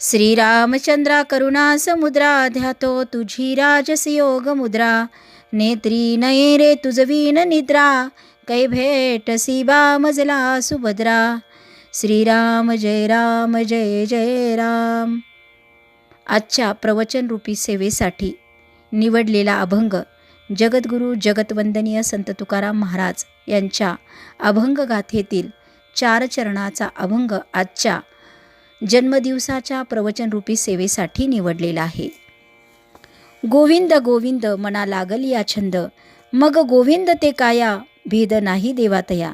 श्रीरामचंद्रा करुणा समुद्रा ध्यातो तुझी राजस योग मुद्रा नेत्री नये रे तुझवीन निद्रा कै भेट सीबा मजला सुभद्रा. श्रीराम जय राम जय जय राम. आजच्या प्रवचनरूपी सेवेसाठी निवडलेला अभंग जगद्गुरू जगतवंदनीय संत तुकाराम महाराज यांच्या अभंगगाथेतील चार चरणाचा अभंग आजच्या जन्मदिवसाच्या प्रवचनरूपी सेवेसाठी निवडलेला आहे. गोविंद गोविंद मना लागल या छंद. मग गोविंद ते काया भेद नाही देवातया.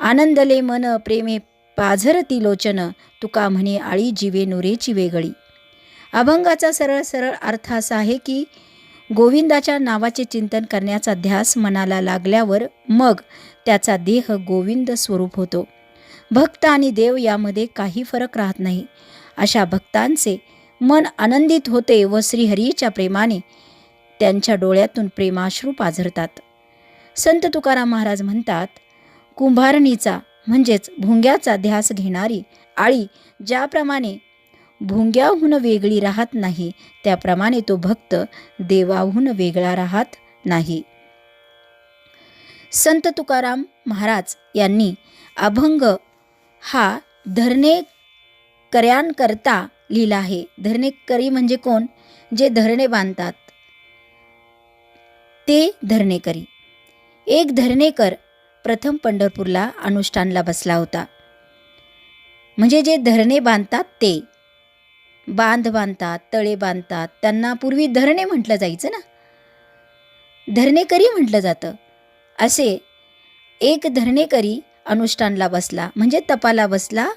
आनंदले मन प्रेमे पाझरती लोचन. तुका म्हणे आळी जीवे नुरेची वेगळी अभंगाचा सरळ सरळ अर्थ असा आहे की गोविंदाच्या नावाचे चिंतन करण्याचा ध्यास मनाला लागल्यावर मग त्याचा देह गोविंद स्वरूप होतो. भक्त आणि देव यामध्ये काही फरक राहत नाही. अशा भक्तांचे मन आनंदित होते व श्रीहरीच्या प्रेमाने त्यांच्या डोळ्यातून प्रेमाश्रू पाझरतात. संत तुकाराम महाराज म्हणतात कुंभारणीचा म्हणजेच भुंग्याचा ध्यास घेणारी आळी ज्याप्रमाणे भुंग्याहून वेगळी राहत नाही त्याप्रमाणे तो भक्त देवाहून वेगळा राहत नाही. संत तुकाराम महाराज यांनी अभंग हा धरणे कर्यांकरता लिहिला आहे. धरणेकरी म्हणजे कोण? जे धरणे बांधतात. ते धरणेकरी एक धरणेकर प्रथम पंढरपूरला अनुष्ठानला बसला होता. म्हणजे जे धरणे बांधतात ते. बांध बांधतात तळे बांधतात. त्यांना पूर्वी धरणे म्हटलं जायचं ना? धरणेकरी म्हटलं जातं. असे एक धरणेकरी अनुष्ठानला बसला. म्हणजे तपाला बसला.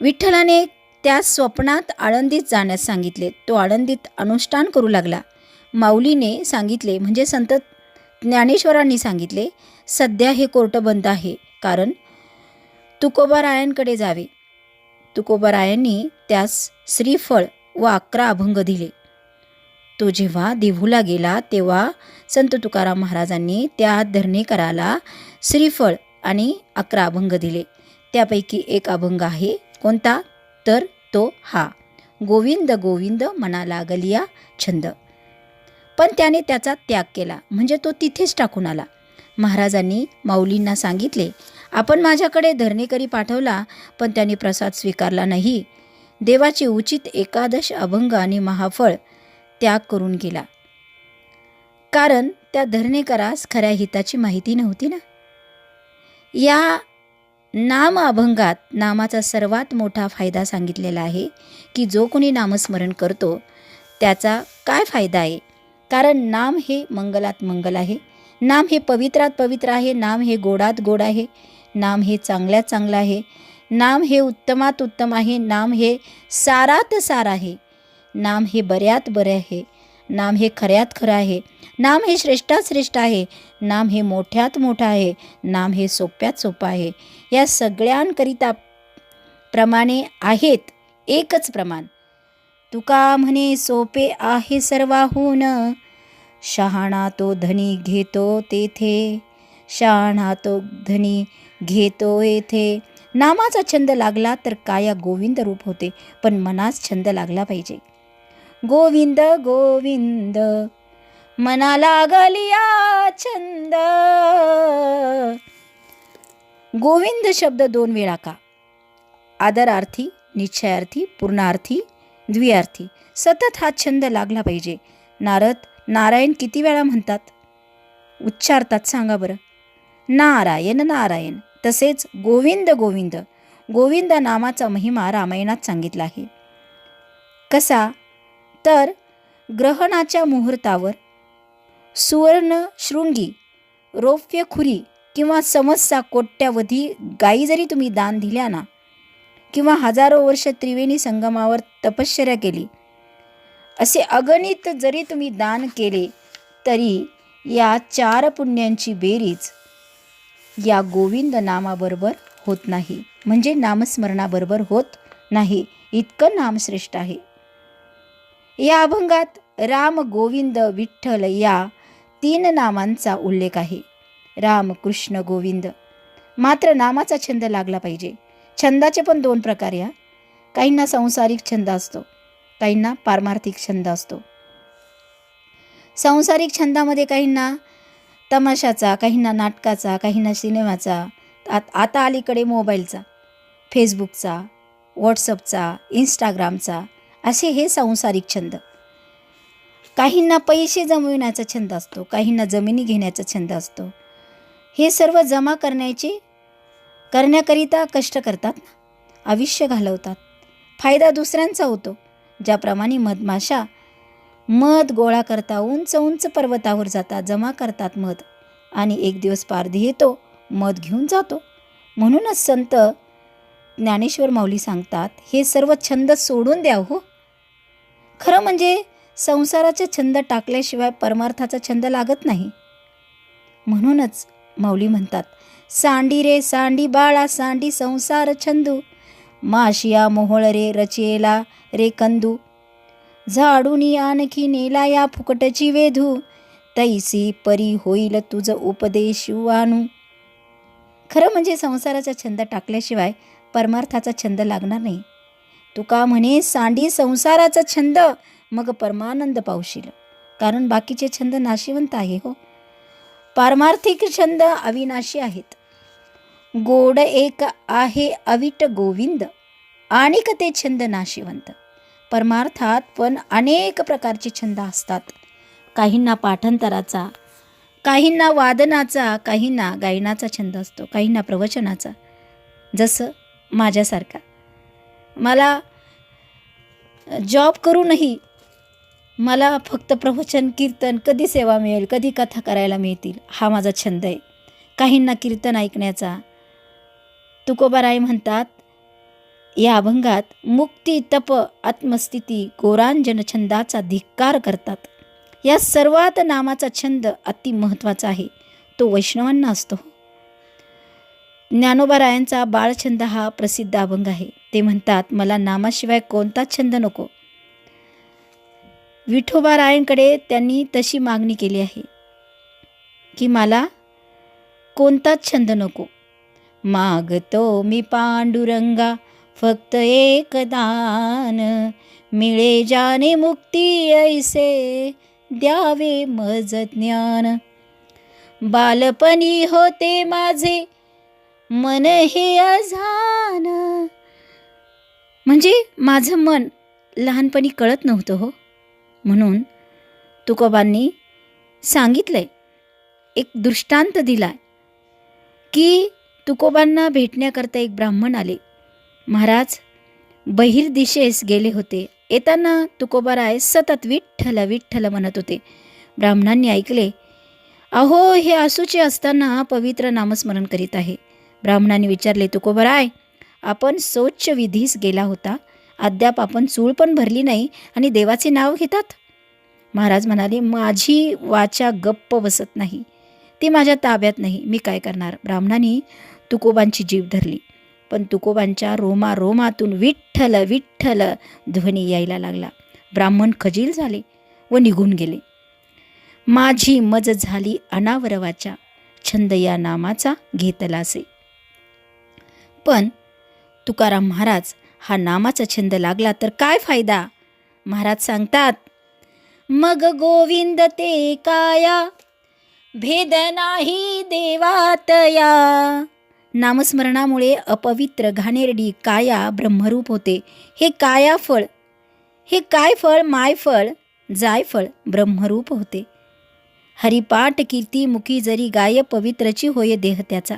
विठ्ठलाने त्या स्वप्नात आळंदीत जाण्यास सांगितले. तो आळंदीत अनुष्ठान करू लागला. माऊलीने सांगितले म्हणजे संत ज्ञानेश्वरांनी सांगितले सध्या हे कोर्ट बंद आहे कारण तुकोबारायांकडे जावे. तुकोबारायांनी त्यास श्रीफळ व अकरा अभंग दिले. तो जेव्हा देहूला गेला तेव्हा संत तुकाराम महाराजांनी त्या धरणेकराला श्रीफळ आणि अकरा अभंग दिले. त्यापैकी एक अभंग आहे कोणता? तर तो हा गोविंद गोविंद म्हणा लागलिया छंद. पण त्याने त्याचा त्याग केला म्हणजे तो तिथेच टाकून आला. महाराजांनी माऊलींना सांगितले आपण माझ्याकडे धरणेकरी पाठवला पण त्यांनी प्रसाद स्वीकारला नाही. देवाची उचित एकादश अभंग आणि महाफळ त्याग करून गेला. कारण त्या धरणेकरास खऱ्या हिताची माहिती नव्हती ना? या नाम अभंगात नामाचा सर्वात मोठा फायदा सांगितलेला आहे की जो कोणी नामस्मरण करतो त्याचा काय फायदा आहे? कारण नाम हे मंगलात मंगल आहे. नाम हे पवित्रात पवित्र आहे. नाम हे गोडात गोड आहे. नाम हे चांगल्यात चांगलं आहे. नाम हे उत्तमात उत्तम आहे. नाम हे सारात सार आहे. नाम हे बऱ्यात बरे आहे. नाम हे खऱ्यात खरं आहे. नाम हे श्रेष्ठात श्रेष्ठ आहे. नाम हे मोठ्यात मोठं आहे. नाम हे सोप्यात सोपं आहे. या सगळ्यांकरिता प्रमाणे आहेत एकच प्रमाण. तुका म्हणे सोपे आहे सर्वाहून. शहाणा तो धनी घेतो तेथे. शहाणा तो धनी घेतो येथे. नामाचा छंद लागला तर काया गोविंद रूप होते पण मनास छंद लागला पाहिजे. गोविंद गोविंद मना लागलिया छंद. गोविंद शब्द दोन वेळा का? आदरार्थी निश्चयार्थी पूर्णार्थी द्वियार्थी सतत हा छंद लागला पाहिजे. नारद नारायण किती वेळा म्हणतात? उच्चारतात सांगा बरं. नारायण नारायण. तसेच गोविंद गोविंद. गोविंद नामाचा महिमा रामायणात सांगितला आहे. कसा? तर ग्रहणाच्या मुहूर्तावर सुवर्ण शृंगी रौप्य खुरी किंवा समस्या कोट्यावधी गायी जरी तुम्ही दान दिल्या ना किंवा हजारो वर्ष त्रिवेणी संगमावर तपश्चर्या केली असे अगणित जरी तुम्ही दान केले तरी या चार पुण्यांची बेरीज या गोविंद नामाबरोबर होत नाही. म्हणजे नामस्मरणाबरोबर होत नाही. इतकं नामश्रेष्ठ आहे. या अभंगात राम गोविंद विठ्ठल या तीन नामांचा उल्लेख आहे. राम कृष्ण गोविंद. मात्र नामाचा छंद लागला पाहिजे. छंदाचे पण दोन प्रकार या. काहींना सांसारिक छंद असतो काहींना पारमार्थिक छंद असतो. सांसारिक छंदामध्ये काहींना तमाशाचा काहींना नाटकाचा काहींना सिनेमाचा आत आता अलीकडे मोबाईलचा फेसबुकचा व्हॉट्सअपचा इंस्टाग्रामचा असे हे सांसारिक छंद. काहींना पैसे जमविण्याचा छंद असतो काहींना जमिनी घेण्याचा छंद असतो. हे सर्व जमा करण्याचे करण्याकरिता कष्ट करतात आयुष्य घालवतात. फायदा दुसऱ्यांचा होतो ज्याप्रमाणे मधमाशा मध गोळा करता उंच उंच पर्वतावर जातात जमा करतात मध आणि एक दिवस पारधी येतो मध घेऊन जातो. म्हणूनच संत ज्ञानेश्वर माऊली सांगतात हे सर्व छंद सोडून द्या हो. खरं म्हणजे संसाराचा छंद टाकल्याशिवाय परमार्थाचा छंद लागत नाही. म्हणूनच माऊली म्हणतात सांडी रे सांडी बाळा सांडी संसार छंदू. माशिया मोहळ रे रचेला रे कंदू. झाडूनी आणखी नेला या फुकटची वेधू. तैसी परी होईल तुझ उपदेश आणू खरं म्हणजे संसाराचा छंद टाकल्याशिवाय परमार्थाचा छंद लागणार नाही. तुका म्हणे सांडी संसाराचा छंद मग परमानंद पावशील. कारण बाकीचे छंद नाशिवंत आहे हो. पारमार्थिक छंद अविनाशी आहेत. गोड एक आहे अविट गोविंद आणिक ते छंद नाशिवंत. परमार्थात पण अनेक प्रकारचे छंद असतात. काहींना पाठांतराचा काहींना वादनाचा काहींना गायनाचा छंद असतो काहींना प्रवचनाचा. जसं माझ्यासारखा. मला जॉब करूनही मला फक्त प्रवचन कीर्तन कधी सेवा मिळेल कधी कथा करायला मिळतील हा माझा छंद आहे. काहींना कीर्तन ऐकण्याचा तुकोबाराय म्हणतात या अभंगात मुक्ती तप आत्मस्थिती गोरांजन छंदाचा धिक्कार करतात. या सर्वात नामाचा छंद अति महत्त्वाचा आहे. तो वैष्णवांना असतो. ज्ञानोबारायांचा बाळछंद हा प्रसिद्ध अभंग आहे. ते म्हणतात मला नामाशिवाय कोणताच छंद नको. विठोबा रायांकडे त्यांनी तशी मागणी केली आहे की मला कोणताच छंद नको. मागतो मी पांडुरंगा फक्त एक दान. मिळे जाने मुक्ती ऐसे द्यावे मज ज्ञान. बालपणी होते माझे मन हे अझान. म्हणजे माझं मन लहानपणी कळत नव्हतं हो. म्हणून तुकोबांनी सांगितलंय एक दृष्टांत दिलाय की तुकोबांना भेटण्याकरता एक ब्राह्मण आले. महाराज बहिर दिशेस गेले होते. येताना तुकोबाराय सतत विठ्ठल विठ्ठल म्हणत होते. ब्राह्मणांनी ऐकले अहो हे आसूचे असताना पवित्र नामस्मरण करीत आहे. ब्राह्मणांनी विचारले तुकोबराय आपण स्वच्छ विधीस गेला होता. अद्याप आपण चूळ पण भरली नाही आणि देवाचे नाव घेतात. महाराज म्हणाले माझी वाचा गप्प बसत नाही. ती माझ्या ताब्यात नाही. मी काय करणार? ब्राह्मणांनी तुकोबांची जीव धरली. पण तुकोबांच्या रोमा रोमातून विठ्ठल विठ्ठल ध्वनी यायला लागला. ब्राह्मण खजील झाले व निघून गेले. माझी मज झाली अनावरवाच्या छंद या नामाचा घेतलासे. पण तुकाराम महाराज हा नामाचा छंद लागला तर काय फायदा? महाराज सांगतात मग गोविंद ते काया? भेद नाही देवातया नामस्मरणामुळे अपवित्र घाणेरडी काया ब्रह्मरूप होते. हे काया फळ हे काय फळ? माय फळ ब्रह्मरूप होते. हरिपाठ कीर्ती मुखी जरी गाय पवित्रची होय देह त्याचा.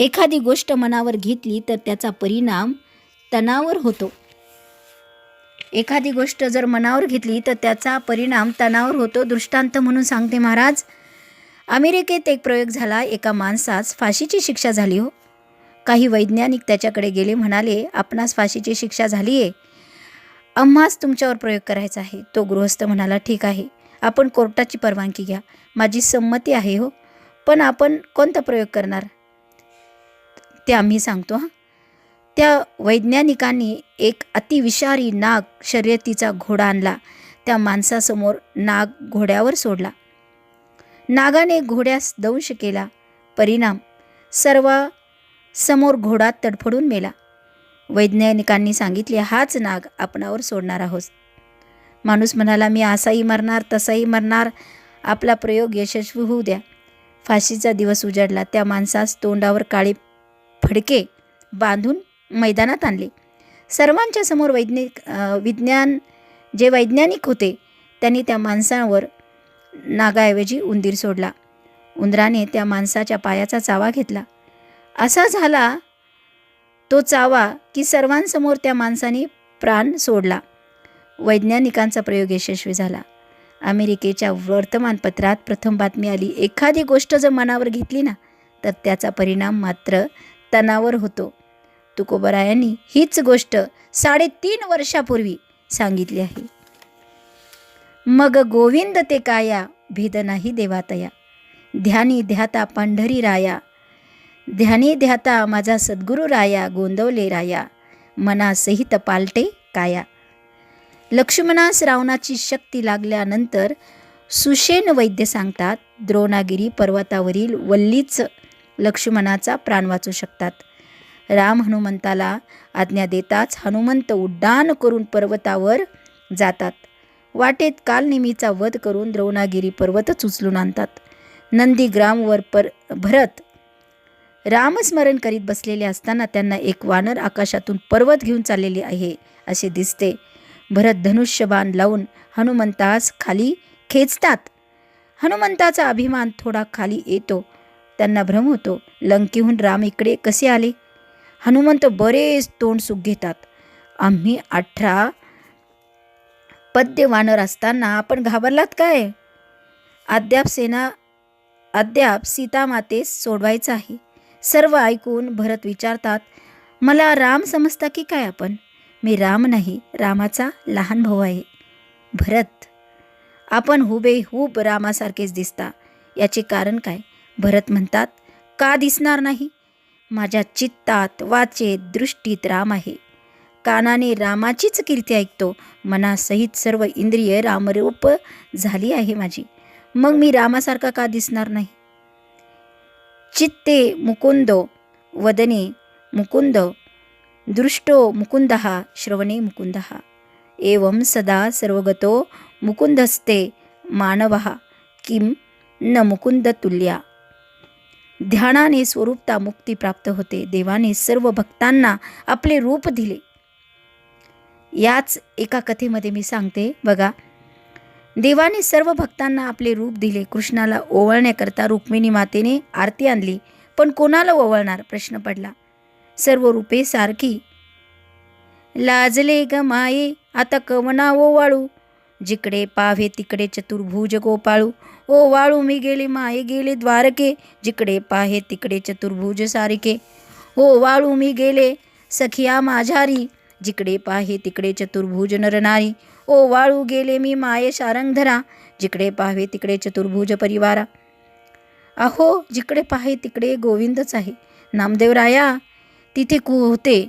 एखादी गोष्ट मनावर घेतली तर त्याचा परिणाम तणावर होतो. एखादी गोष्ट जर मनावर घेतली तर त्याचा परिणाम तणावर होतो दृष्टांत म्हणून सांगते महाराज. अमेरिकेत एक प्रयोग झाला एका माणसास फाशीची शिक्षा झाली हो. काही वैज्ञानिक त्याच्याकडे गेले म्हणाले आपणास फाशीची शिक्षा झाली आहे आम्हाच तुमच्यावर प्रयोग करायचा आहे. तो गृहस्थ म्हणाला ठीक आहे. आपण कोर्टाची परवानगी घ्या. माझी संमती आहे हो. पण आपण कोणता प्रयोग करणार? ते आम्ही सांगतो हां. त्या वैज्ञानिकांनी एक अतिविषारी नाग शर्यतीचा घोडा आणला. त्या माणसासमोर नाग घोड्यावर सोडला. नागाने घोड्यास दंश केला. परिणाम सर्व समोर घोडा तडफडून मेला. वैज्ञानिकांनी सांगितले हाच नाग आपणावर सोडणार आहोत. माणूस म्हणाला मी असाही मरणार तसाही मरणार. आपला प्रयोग यशस्वी होऊ द्या. फाशीचा दिवस उजाडला. त्या माणसास तोंडावर काळे फडके बांधून मैदानात आणले. सर्वांच्या समोर वैज्ञानिक विज्ञान जे वैज्ञानिक होते त्यांनी त्या माणसावर नागाऐवजी उंदीर सोडला. उंदराने त्या माणसाच्या पायाचा चावा घेतला. असा झाला तो चावा की सर्वांसमोर त्या माणसाने प्राण सोडला. वैज्ञानिकांचा प्रयोग यशस्वी झाला. अमेरिकेच्या वर्तमानपत्रात प्रथम बातमी आली एखादी गोष्ट जर मनावर घेतली ना तर त्याचा परिणाम मात्र तणावर होतो. तुकोबरायांनी हीच गोष्ट साडेतीन वर्षापूर्वी सांगितली आहे. मग गोविंद ते काया भेद नाही देवातया. ध्यानी ध्याता पंढरी राया. ध्यानी ध्याता माझा सद्गुरू राया गोंदवले राया. मनासहित पालटे काया. लक्ष्मणास रावणाची शक्ती लागल्यानंतर सुशेन वैद्य सांगतात द्रोणागिरी पर्वतावरील वल्लीच लक्ष्मणाचा प्राण वाचू शकतात. राम हनुमंताला आज्ञा देताच हनुमंत उड्डाण करून पर्वतावर जातात. वाटेत कालनेमीचा वध करून द्रोणागिरी पर्वतच उचलून आणतात. नंदीग्रामवर पर भरत रामस्मरण करीत बसलेले असताना त्यांना एक वानर आकाशातून पर्वत घेऊन चाललेले आहे असे दिसते. भरत धनुष्यबाण लावून हनुमंतास खाली खेचतात. हनुमंताचा अभिमान थोडा खाली येतो. त्यांना भ्रम होतो. लंकेहून राम इकडे कसे आले? हनुमंत बरेच तोंड सुख घेतात. आम्ही अठरा पद्य वानर असताना आपण घाबरलात काय? अद्याप सेना अद्याप सीतामातेस सोडवायचं आहे. सर्व ऐकून भरत विचारतात मला राम समजता की काय आपण? मी राम नाही रामाचा लहान भाऊ आहे. भरत आपण हुबेहूब रामासारखेच दिसता. याचे कारण काय? भरत म्हणतात का दिसणार नाही? माझ्या चित्तात वाचेत दृष्टीत राम आहे. कानाने रामाचीच कीर्ती ऐकतो. मनासहित सर्व इंद्रिय रामरूप झाली आहे माझी. मग मी रामासारखा का दिसणार नाही? चित्ते मुकुंदो वदने मुकुंद दृष्टो मुकुंद श्रवणे मुकुंद एवं सदा सर्वगतो मुकुंदस्ते मानव किम न मुकुंद तुल्या ध्यानाने स्वरूपता मुक्ती प्राप्त होते. देवाने सर्व भक्तांना आपले रूप दिले. याच एका कथेमध्ये मी सांगते बघा. देवाने सर्व भक्तांना आपले रूप दिले. कृष्णाला ओवळण्याकरता रुक्मिणी मातेने आरती आणली पण कोणाला ओवळणार? प्रश्न पडला. सर्व रूपे सारखी. लाजले ग माये आता कवना ओवाळू? जिकडे पाव्हे तिकडे चतुर्भुज गोपाळू. ओ वाळू मी गेली माये गेले द्वारके. जिकडे पाहे तिकडे चतुर्भुज सारखे हो वाळू मी गेले सखिया माझारी जिकडे पाहे तिकडे चतुर्भुज नरनारी ओ हो, वाळू गेले मी माये शारंगधरा. जिकडे पाहावे तिकडे चतुर्भुज परिवारा. अहो जिकडे पाहे तिकडे गोविंदच आहे. नामदेवराया तिथे कु होते.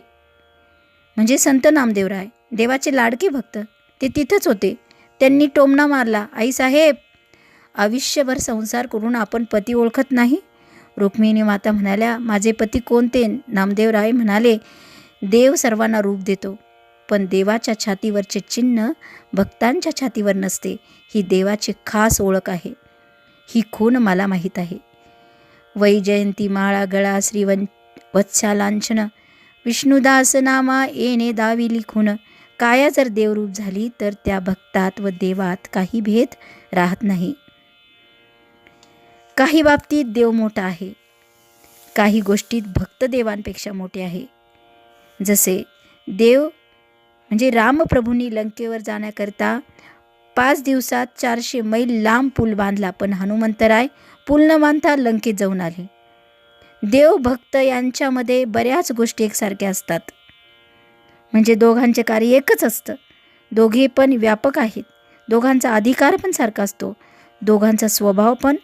म्हणजे संत नामदेवराय देवाचे लाडके भक्त. ते तिथेच होते. त्यांनी टोमणा मारला. आई साहेब आयुष्यभर संसार करून आपण पती ओळखत नाही? रुक्मिणी माता म्हणाल्या माझे पती कोणते? नामदेवराय म्हणाले देव सर्वांना रूप देतो पण देवाच्या छातीवरचे चिन्ह भक्तांच्या छातीवर नसते. ही देवाची खास ओळख आहे. ही खूण मला माहीत आहे. वैजयंती माळा गळा श्रीवं वत्सालांछन विष्णुदास नामा येणे दाविली खून. काया जर देवरूप झाली तर त्या भक्तात व देवात काही भेद राहत नाही. काही बाबतीत देव मोठा आहे. काही गोष्टीत भक्त देवांपेक्षा मोठे आहे. जसे देव म्हणजे रामप्रभूंनी लंकेवर जाण्याकरता पाच दिवसात चारशे मैल लांब पूल बांधला पण हनुमंतराय पूल न बांधता लंकेत जाऊन आले. देव भक्त यांच्यामध्ये बऱ्याच गोष्टी एकसारख्या असतात. म्हणजे दोघांचे कार्य एकच असतं. दोघे पण व्यापक आहेत. दोघांचा अधिकार पण सारखा असतो. दोघांचा स्वभाव पण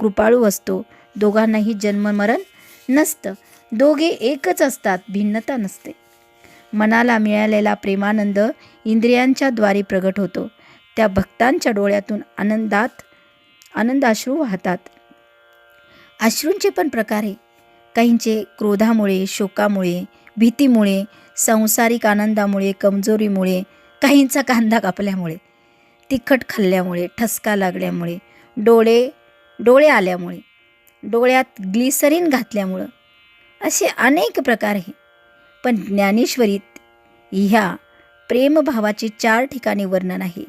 कृपाळू असतो. दोघांनाही जन्ममरण नसतं. दोघे एकच असतात भिन्नता नसते. मनाला मिळालेला प्रेमानंद इंद्रियांच्या द्वारे प्रगट होतो. त्या भक्तांच्या डोळ्यातून आनंदात आनंदाश्रू वाहतात. अश्रूंचे पण प्रकार आहे काहींचे क्रोधामुळे शोकामुळे भीतीमुळे संसारिक आनंदामुळे कमजोरीमुळे काहींचा कांदा कापल्यामुळे तिखट खाल्ल्यामुळे ठसका लागल्यामुळे डोळे डोळे आल्यामुळे डोळ्यात ग्लिसरीन घातल्यामुळं असे अनेक प्रकार आहे पण ज्ञानेश्वरीत ह्या प्रेमभावाचे चार ठिकाणी वर्णन आहे.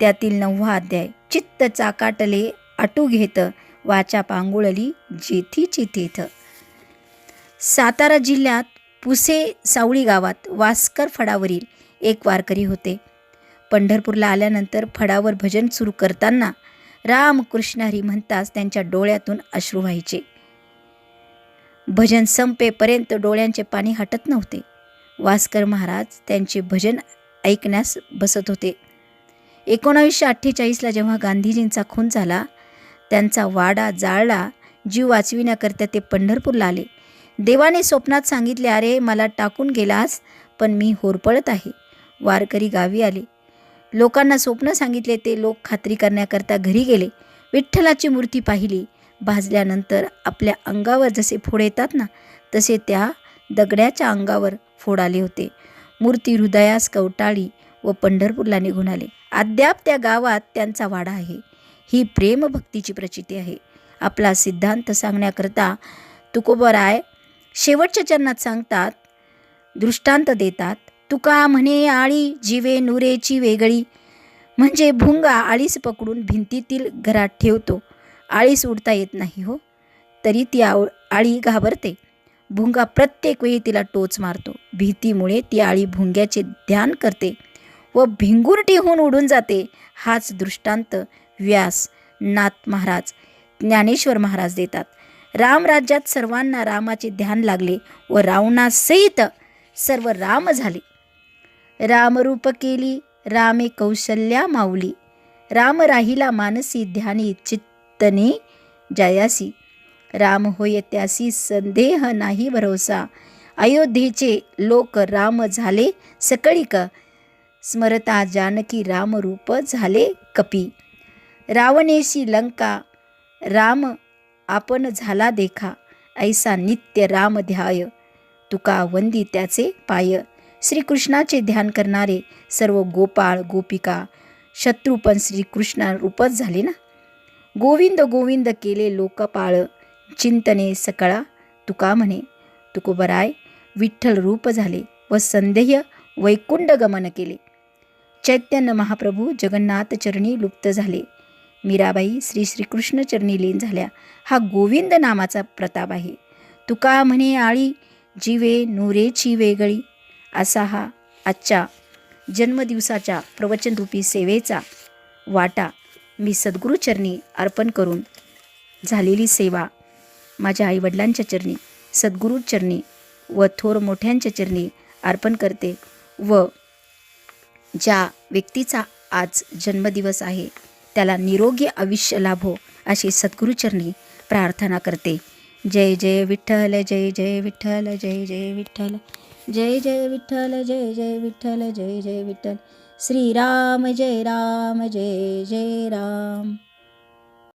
त्यातील नववा अध्याय चित्त चाकाटले आटू घेत वाचा पांगुळली जेथी चिथेथ. सातारा जिल्ह्यात पुसे सावळी गावात वास्कर फडावरील एक वारकरी होते. पंढरपूरला आल्यानंतर फडावर भजन सुरू करताना राम कृष्ण हरी म्हणताच त्यांच्या डोळ्यातून अश्रू व्हायचे. भजन संपेपर्यंत डोळ्यांचे पाणी हटत नव्हते. वास्कर महाराज त्यांचे भजन ऐकण्यास बसत होते. एकोणावीसशे अठ्ठेचाळीसला जेव्हा गांधीजींचा खून झाला त्यांचा वाडा जाळला जीव वाचविण्याकरता ते पंढरपूरला आले. देवाने स्वप्नात सांगितले अरे मला टाकून गेलास पण मी होरपळत आहे. वारकरी गावी आले. लोकांना स्वप्न सांगितले ते लोक खात्री करण्याकरता घरी गेले. विठ्ठलाची मूर्ती पाहिली. भाजल्यानंतर आपल्या अंगावर जसे फोड येतात ना तसे त्या दगड्याच्या अंगावर फोड आले होते. मूर्ती हृदयास कवटाळी व पंढरपूरला निघून आले. अद्याप त्या गावात त्यांचा वाडा आहे. ही प्रेमभक्तीची प्रचिती आहे. आपला सिद्धांत सांगण्याकरता तुकोबराय शेवटच्या चरणात सांगतात दृष्टांत देतात तुका म्हणे आळी जीवे नुरेची वेगळी. म्हणजे भुंगा आळीस पकडून भिंतीतील घरात ठेवतो. आळीस उडता येत नाही हो. तरी ती आव आळी घाबरते. भुंगा प्रत्येक वेळी तिला टोच मारतो. भीतीमुळे ती आळी भुंग्याचे ध्यान करते व भिंगुरटी होऊन उडून जाते. हाच दृष्टांत व्यास नाथ महाराज ज्ञानेश्वर महाराज देतात. रामराज्यात सर्वांना रामाचे ध्यान लागले व रावणासहित सर्व राम झाले. रामरूप केली रामे कौशल्या माऊली. राम राहिला मानसी ध्यानी चित्तने जयासी. राम होय त्यासी संदेह नाही भरोसा. अयोध्येचे लोक राम झाले सकळीक. स्मरता जानकी रामरूप झाले कपी. रावणेशी लंका राम आपण झाला देखा. ऐसा नित्य राम ध्याय. तुका वंदी त्याचे पाय. श्रीकृष्णाचे ध्यान करणारे सर्व गोपाळ गोपिका शत्रू पण श्रीकृष्णा रूपच झाले ना? गोविंद गोविंद केले लोकपाळ चिंतने सकळा. तुका म्हणे तुकोबराय विठ्ठल रूप झाले व संदेह वैकुंड गमन केले. चैतन्य महाप्रभू जगन्नाथ चरणी लुप्त झाले. मीराबाई श्री श्रीकृष्ण चरणी लीन झाल्या. हा गोविंद नामाचा प्रताप आहे. तुका म्हणे आळी जीवे नूरेची वेगळी असा हा आजच्या जन्मदिवसाच्या प्रवचनरूपी सेवेचा वाटा मी सद्गुरूचरणी अर्पण करून झालेली सेवा माझ्या आईवडिलांच्या चरणी सद्गुरूचरणी व थोर मोठ्यांच्या चरणी अर्पण करते व ज्या व्यक्तीचा आज जन्मदिवस आहे त्याला निरोगी आयुष्य लाभो अशी सद्गुरूचरणी प्रार्थना करते. जय जय विठ्ठल जय जय विठ्ठल जय जय विठ्ठल जय जय विठ्ठल जय जय विठ्ठल जय जय विठ्ठल श्रीराम जय राम जय जय राम.